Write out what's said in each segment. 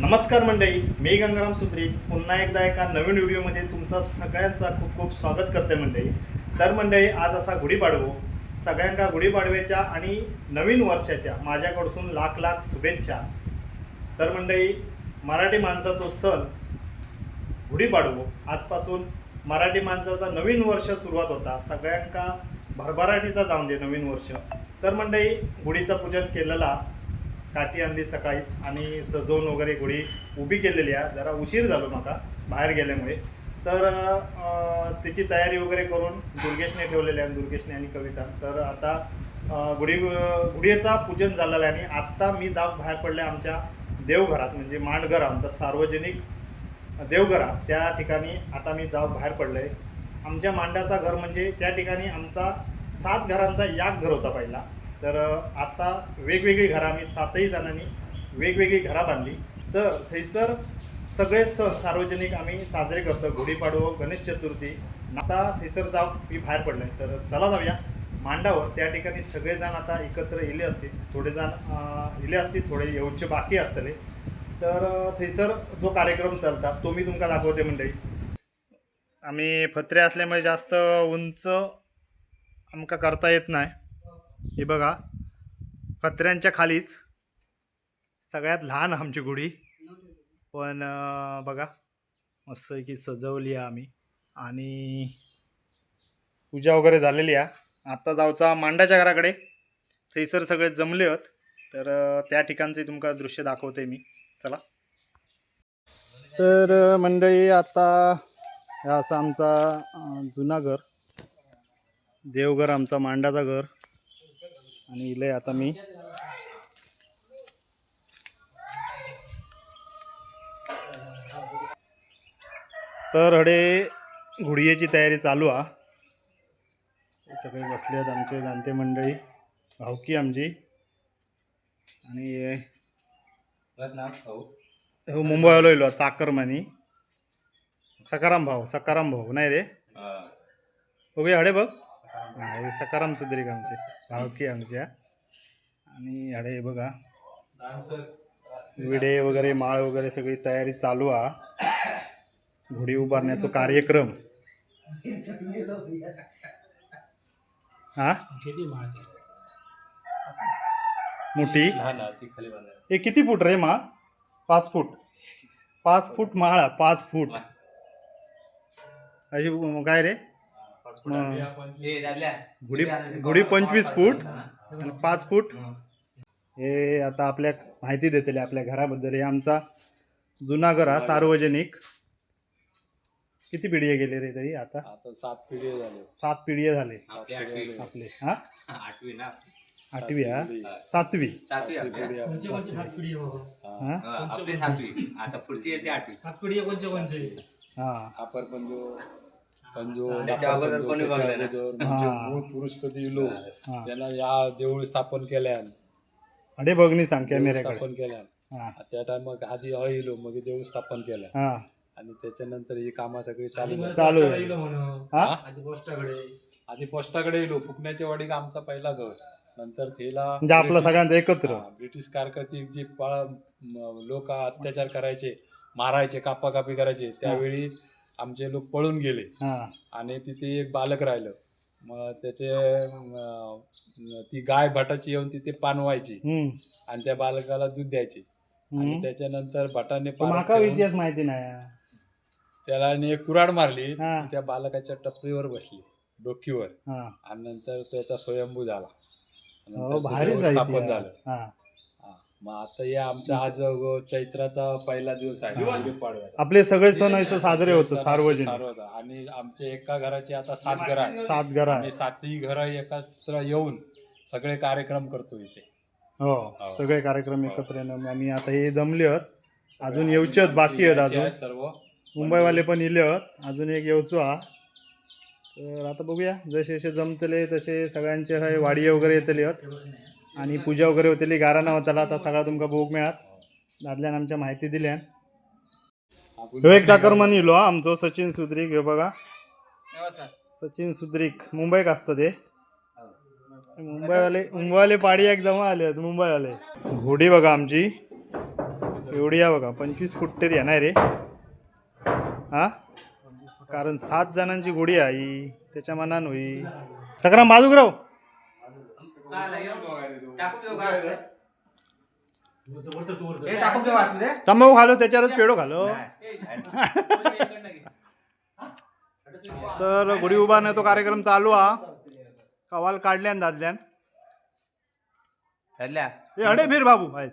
नमस्कार मंडळी मी गंगाराम सुत्री. पुन्हा एकदा एका नवीन व्हिडिओमध्ये तुमचा सगळ्यांचा खूप खूप स्वागत करते मंडळी. तर मंडळी आज असा गुढीपाडवो सगळ्यांका गुढीपाडव्याच्या आणि नवीन वर्षाच्या माझ्याकडसून लाख लाख शुभेच्छा. तर मंडळी मराठी माणसाचा तो सण गुढीपाडवो आजपासून मराठी माणसाचा नवीन वर्ष सुरुवात होता. सगळ्यांका भरभराटीचा जाऊन दे नवीन वर्ष. तर मंडळी गुढीचं पूजन केलेला काठी आणली सकाळीच आणि सजवून वगैरे गुढी उभी केलेली आहे. जरा उशीर झालो माका बाहेर गेल्यामुळे. तर त्याची तयारी वगैरे करून दुर्गेशने ठेवलेली आहे दुर्गेशने आणि कविता. तर आता गुढी गुढीचा पूजन झालेलं आहे आणि आत्ता मी जाऊ बाहेर पडले आमच्या देवघरात म्हणजे मांडघर आमचा सार्वजनिक देवघरा त्या ठिकाणी आता मी जाऊ बाहेर पडलोय. आमच्या मांडाचा घर म्हणजे त्या ठिकाणी आमचा सात घरांचा याक घर होता पहिला. तर आता वेगवेगळी घरं आम्ही सातही जणांनी वेगवेगळी घरा बांधली. तर थैसर सगळे सण सार्वजनिक आम्ही साजरे करतो. गुढीपाडवो गणेश चतुर्थी. आता थैसर जाऊ मी बाहेर पडलोय. तर चला जाऊया. मांडावर त्या ठिकाणी सगळेजण आता एकत्र येले असतील. थोडे जण इले असतील थोडे येऊचे बाकी असतले. तर थंयसर जो कार्यक्रम चलता तो मी तुमका दाखवते मंडळी. आम्ही फत्रे असल्यामुळे जास्त उंच आमका करता येत नाही. हे बघा कत्र्यांच्या खालीच सगळ्यात लहान आमची गुढी. पण बघा मस्त की सजवली आहे आम्ही. आणि पूजा वगैरे झालेली आहे. आता जाऊचा मांडाच्या घराकडे. थैसर सगळे जमले आहेत. तर त्या ठिकाणचे तुमका दृश्य दाखवते मी. चला. तर मंडळी आता हा असा आमचा जुना घर. देवघर आमचा मांडाचा घर. आणि इले आता मी तर हडे घुडियेची तयारी चालू आहे हे सगळे बसले आहेत आमचे जाणते मंडळी. भावकी आमची. आणि हो मुंबईला येलो चाकरमानी सकाराम भाऊ सकाराम भाऊ नाही रे? बघूया हडे बघ. हे सकाराम सुद्रिक आमचे भावकी आमच्या आणि अडे बघा. विडे वगैरे माळ वगैरे सगळी तयारी चालू आ घोडी उभारण्याचा कार्यक्रम. हा? मोठी? हे किती फूट रे माळ पाच फूट. पाच फूट माळ पाच फूट. अशी काय रे? गुढी गुढी पंचवीस फूट. आणि पाच फूट. हे. आता आपल्या माहिती देतले आपल्या घराबद्दल. हे आमचा जुना घर हा सार्वजनिक. किती पिढी गेले रे तरी आता? आता सात पिढी झाले. सात पिढी झाले. आपली. हा? आठवी ना? आठवी हा? सातवी सातवी. सातवी आता पुढची येते आठवी. सात पिढी आहे कोणचे कोणचे हा. अपर पंजो पंजो त्याच्या नापर अगोदर पंजो, कोणी त्याच्या बघलं नाही. अगोदर हा. म्हणजे मूळ पुरुष कधी इलो हा. त्यांना या देऊळ स्थापन केल्यान अडे बघ सांग देऊळ कॅमेऱ्याकडे स्थापन केल्यान हा. त्या टायमाक आधी अ इलो मग देऊळ स्थापन केलं हा. आणि त्याच्यानंतर ही कामं सगळी चालू झाली. चालू आहे. हा? आधी पोस्टाकडे. आधी पोस्टाकडे इलो. फुकण्याच्या वाडीक आमचा पहिला घर. नंतर थेला म्हणजे आपलं सगळ्यांचं एकत्र. हा, ब्रिटिश कारकर्ती जे लोक अत्याचार करायचे मारायचे कापाकापी करायचे त्यावेळी आमचे लोक पळून गेले. हा. आणि तिथे एक बालक राहिलं. मग त्याचे अं, ती गाय भटाची येऊन तिथे पानवायची हम्म. आणि त्या बालकाला दूध द्यायची. आणि हम्म. त्याच्यानंतर भटाने तो पाण्यात माका ठेवून इतिहास माहिती नाही. त्याला आणि एक कुराड मारली. हा. त्या बालकाच्या टपरीवर बसली डोकीवर. हा. आणि नंतर त्याचा स्वयंभू झाला. नंतर हो ते भारीच इतिहास. झालं. हा. मग आता या आमचा आज अगो चैत्राचा पहिला दिवस आहे. गुढीपाडव्याचा. आपले सगळे सण असं साजरे होतं सार्वजनिक. आणि आमचे एका घराचे आता सात घर आहेत सात घर आहे. सातही घर एकत्र येऊन सगळे कार्यक्रम करतो इथे. हो सगळे कार्यक्रम एकत्र येणं. आणि आता हे जमले आहेत. अजून येऊचे आहेत बाकी आहेत यायचे अजून. आहेत सर्व. मुंबईवाले पण इले आहेत. अजून एक येऊचो. हा तर आता बघूया जसे जसे जमतले तसे सगळ्यांचे हे वाडिये वगैरे येतले आहेत. आणि पूजा वगैरे होतली गाराणा होताला आता सगळा तुमका भोग मिळात. दादल्यान आमच्या माहिती दिल्यान. ह्यो एक चाकरमान इलो हा आमचो सचिन सुद्रीक ह्यो बघा. सचिन सुद्रीक मुंबईक असतं ते मुंबईवाले मुंबईवाले पाडी एकदम आले आहेत मुंबईवाले. घोडी बघा आमची. एवढी या बघा पंचवीस फूट तरी येणार रे हा? कारण सात जणांची गोडी आहे ही त्याच्या मनान होई. सगळं बाजूकराव टाकून तंबाखू घालो त्याच्यावरच पेडो घालो. तर गुढी उभारण्याचा कार्यक्रम चालू हा. कवाल काढल्यान दादल्यान. ए अडे फिर बाबू आहेत.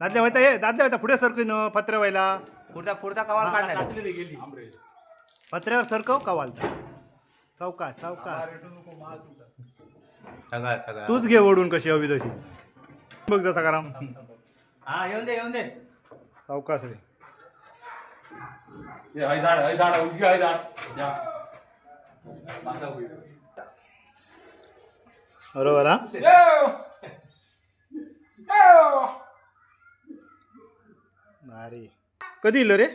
दादल्या व्हायता ये दादल्या व्हायता पुढे सरकून पत्रे व्हायला पुढचा पुढचा कवाल गेली. पत्र्यावर सरकव कवाल. चौकाश चौकाश सगळा सगळा. तूच घे ओढून कशी हवी तशी. बघ जा सकाराम. हा येऊन दे येऊन दे. चौकाश रे. हे हय झाड हय झाड उजवी हय झाड. या. बरोबर हा? भारी. कधी इलं रे?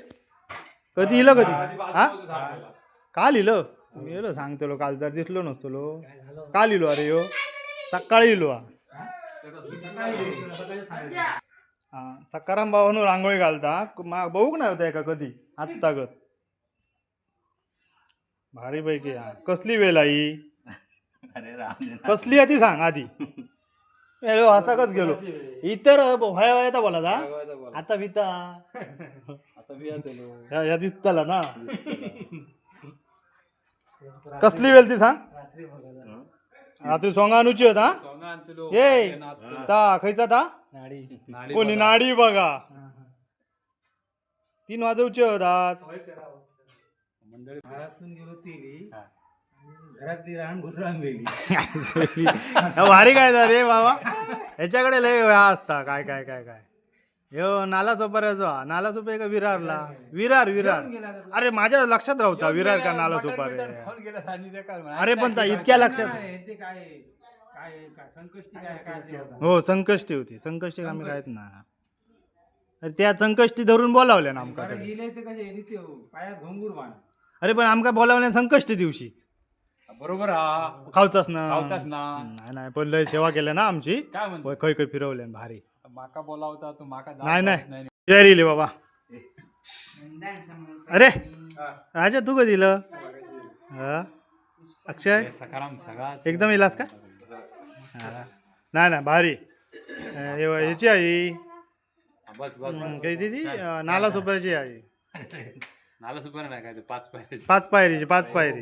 कधी इलं कधी? हा? काल इलं गेलो सांगतो काल तर दिसलो नसतो काल इलो अरे यो. सकाळी इलो हा? सकाराम भावानं रांगोळी घालता. मा बघूक नाही होता का कधी. आत्ता गत. भारी पैकी हा. कसली वेळ आई? कसली आहे ती सांग आधी. हॅलो असाकच गेलो? इतर व्हाया व्हायचा बोला आता विता. या दिसताला ना. कसली वेळ ती सांग रात्री सोंगा अनुची होता ए ता खयचा ता? कोणी नाडी बघा. तीन वाजवचे घुसळून गेली भारी काय झालं रे बाबा. ह्याच्याकडे लय हा असता. काय काय काय काय? ह्यो नाला चोपाऱ्याचा नाला चोपारे का विरारला विरार विरार अरे माझ्या लक्षात राहता विरार का नाला चोपारे अरे पण ता इतक्या लक्षात ते काय काय काय संकष्टी काय काय ते होतं. हो संकष्टी होती संकष्टी आम्ही कायत ना अरे त्या संकष्टी धरून बोलावल्या ना आमका कारण तरी. गेले ते कसे नुसते पायात घोंगूर बाण अरे पण आमका बोलावल्या संकष्टी दिवशी बरोबर हा खावचाच ना खावचाच ना. नाही नाही पण लय सेवा केल्या ना आमची काय म्हणतो खय खय फिरवल्या भारी माका बोलावता तू माका जाऊ नाही देत नाही जय रिले बाबा. अरे राजा तू कधी दिलं हा? अक्षय? सकाराम सगळा एकदम इलास का? हा. नाही नाही भारी. अं, हे- ह्याची आई. बस बस काही ती ती? अं, नाला सुपारीची आई. नाला सुपर नाही काय ते पाच पाच पायरीची पाच पायरी.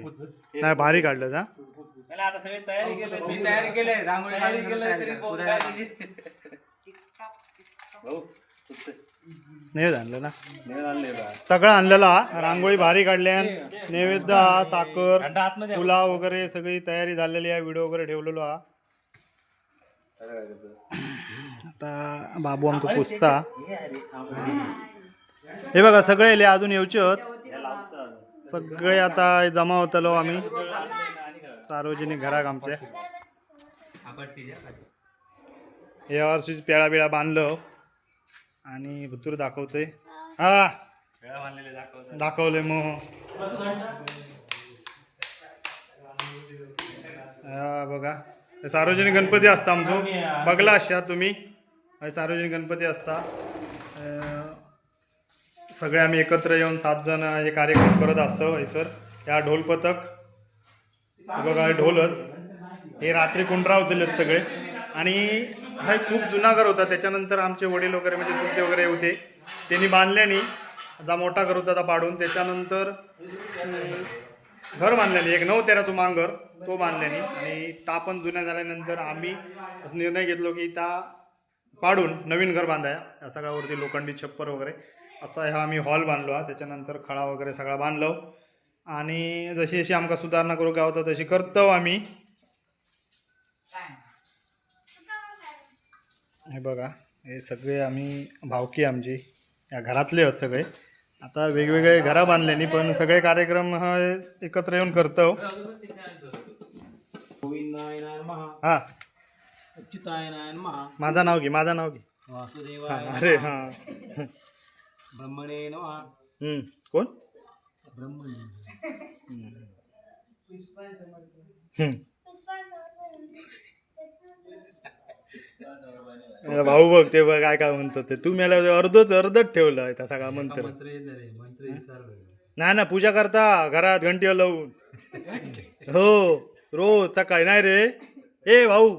नाही भारी काढलं आता सगळी तयारी केली. मी तयारी केली रांगोळी काढून केलं तयारी उद्या- नैवेद्य आणलं ना? सगळं आणलेलं हा. रांगोळी भारी काढल्या नैवेद्य हा साखर पुलाव वगैरे सगळी तयारी झालेली आहे. व्हिडिओ वगैरे ठेवलेलो हा. आता बाबू आमचं पुसता. हे बघा सगळे ले अजून येऊचे होत. सगळे आता जमा होतलो आम्ही. सार्वजनिक घराक आमच्या. या वर्षी पेळा बिळा बांधलं. आणि भुतूर दाखवतोय. हा. दाखवले मग. हा बघा. हे सार्वजनिक गणपती असता आमचो. बघला अशा तुम्ही. हे सार्वजनिक गणपती असता. सगळे आम्ही एकत्र येऊन सात जण हे कार्यक्रम करत असतो हैसर या ढोल पथक. बघा हे ढोलत. हे रात्री कुंडरावतलेत सगळे. आणि हा खूप जुना घर होता. त्याच्यानंतर आमचे वडील वगैरे म्हणजे तुमचे वगैरे होते. त्यांनी बांधल्याने जा मोठा घर होता पाडून. त्याच्यानंतर घर बांधल्याने एक नऊ तेरा तेराचं मांगर तो बांधल्याने. आणि ता पण जुन्या झाल्यानंतर आम्ही निर्णय घेतलो की त्या पाडून नवीन घर बांधाया. या सगळ्यावरती लोखंडी छप्पर वगैरे असा हा आम्ही हॉल बांधलो हा. त्याच्यानंतर खळा वगैरे सगळा बांधलो. आणि जशी जशी आमका सुधारणा करू गावता तशी करतो आम्ही. हे बघा हे सगळे आम्ही भावकी आमची या घरातले आहेत सगळे. आता वेगवेगळे घरा बांधल्यानी पण सगळे कार्यक्रम हा एकत्र येऊन करतो. हा. माझं नाव घे माझं नाव घे. अरे हा. ब्रह्मणे हम्म. कोण? ब्रह्मणे हम्म. भाऊ बघ ते बघ काय काय म्हणतो ते. तू मला अर्धच अर्धच ठेवलं त्या सगळा मंत्र. नाही ना पूजा करता घरात घंटी लावून हो रोज सकाळी नाही रे. ए भाऊ.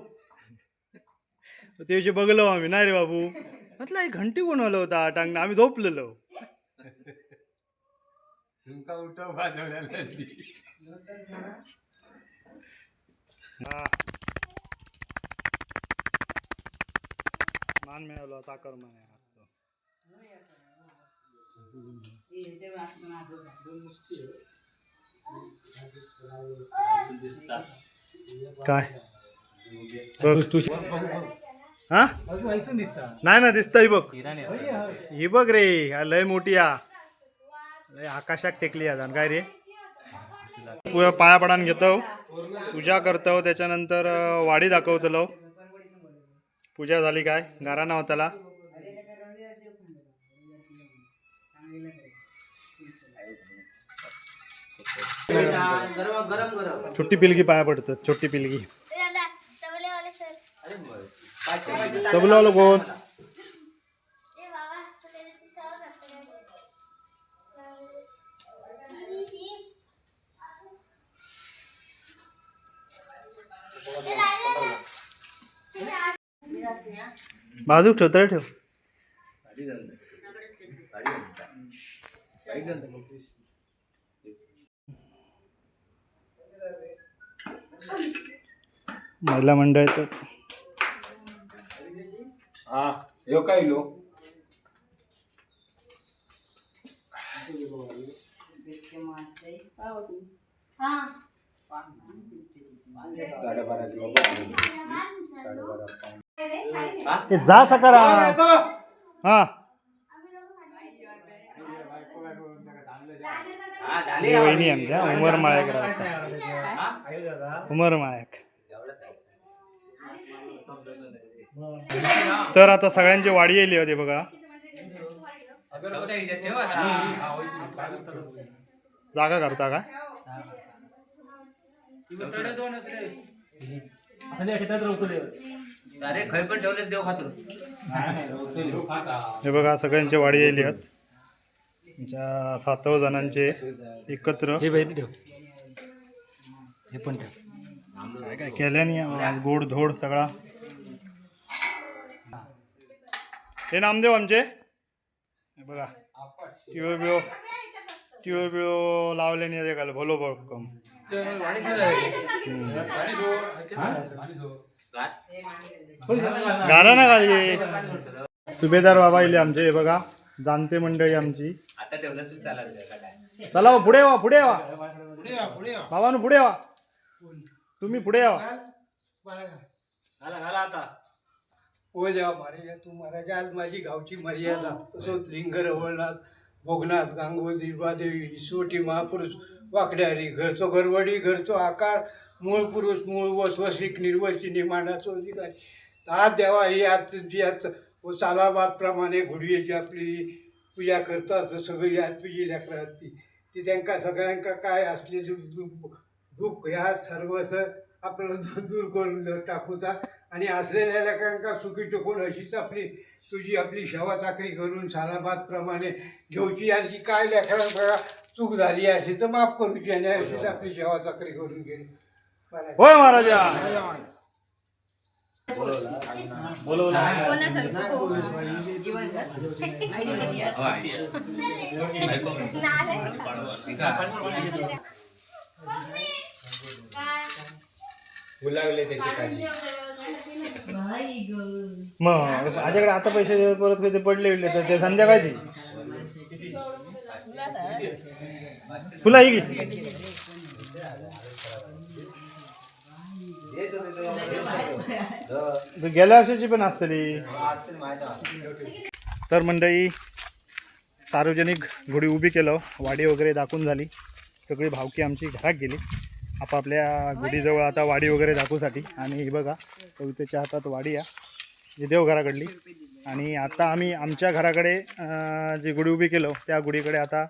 दिवशी बघलो आम्ही नाही रे बाबू. म्हटलं ही घंटी कोण होता टांगणं? आम्ही झोपलेलो. हा. साखर मान आजचं. काय? बघ. हा? नाही ना दिसत ही बघ. ही बघ रे लय मोठी या लय आकाशात टेकली या काय रे? पु- पाया पडान घेतो. पूजा करतो. त्याच्यानंतर वाडी दाखवतलो पूजा झाली काय? गारा होताला छोटी पिलगी पाया पडतात छोटी पिलगी दादा तबलेवाले सर अरे बरं. पाचशे पाचशे तबलावाला कोण ए बाबा तू त्याची सवय करतो बाजूक ठेव तर ठेव महिला मंडळ येतात हा यो काय लो ए, जा सकारा. हा. हा झाली. ही वहिनी आमच्या उमर माळ्याक उमर माळ्याक तर आता सगळ्यांची वाडी येली होती बघा. जागा करता का? हे बघा सगळ्यांची वाडी येली आहेत. आमच्या सातव जणांचे एकत्र. हे ठेव. हे पण ठेव. काय काय केल्याने गोड धोड सगळा. हे नामदेव आमचे. बघा. तिळ बिळ तिळ बिळो लावल्याने ते घाल भलो भक्कम गाणं ना खाली सुभेदार बाबा इले आमचे हे बघा. जाणते मंडळी आमची. चला पुढे वा पुढे वा. पुढे वा, पुढे वा. बाबांनो पुढे वा. तुम्ही पुढे यावा ओ देवा महाराजा तू महाराजा आज माझी गावची मर्यादा. तसंच लिंगर वळणात भोगनाथ गांगोदी देवी इसोटी महापुरुष वाकड्यारी घरचो घरवडी घरचो आकार मूळ पुरुष मूळ वसवसिक निर्वसिनी मांडाचो अधिकारी. आज देवा ही आज तुमची आज सालाबादप्रमाणे घोडयेची आपली पूजा करतात सगळी आज तुझी लेकरात ती. ती त्यांका सगळ्यांका काय असले दुःख ह्या सर्वच आपल्याला दूर करून टाकूचा आणि असलेल्या लेकरांका सुखी टोकून अशीच आपली तुझी आपली सेवा चाकरी करून सालाबादप्रमाणे घेऊची आणखी काय लेकरांका चूक झाली असेल तर माफ करूची आणि अशीच आपली सेवा चाकरी करून गेली. महाराज. होय महाराजा. लागले त्याचे काय मग माझ्याकडे आता पैसे परत कधी पडले बिडले तर ते संध्याकाळी दे. फुला ही. तू गेल्या वर्षाची पण असतली. तर मंडळी सार्वजनिक गुढी उभी केलं वाडी वगैरे दाखवून झाली. सगळी भावकी आमची घरात गेली. आपापल्या गुढीजवळ आता वाडी वगैरे दाखवूसाठी. आणि हे बघा कवितेच्या हातात वाडी आहे ही देवघराकडली. आणि आता आम्ही आमच्या घराकडे जी गुढी उभी केलो त्या गुढीकडे आता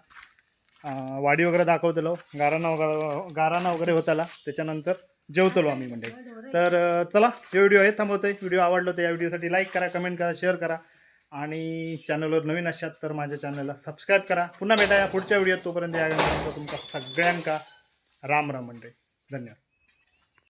वाडी वगैरे दाखवतलो. गाराणा वगैरे गाराणा वगैरे होताला. त्याच्यानंतर जेवतलो आम्ही म्हणजे. तर चला जे व्हिडिओ आहे थांबवतोय. व्हिडिओ आवडलो तर या व्हिडिओसाठी लाईक करा कमेंट करा शेअर करा. आणि चॅनलवर नवीन अशात तर माझ्या चॅनलला सबस्क्राईब करा. पुन्हा भेटा या पुढच्या व्हिडिओत तोपर्यंत या तुमचा सगळ्यांका राम राम मंडळी. धन्यवाद.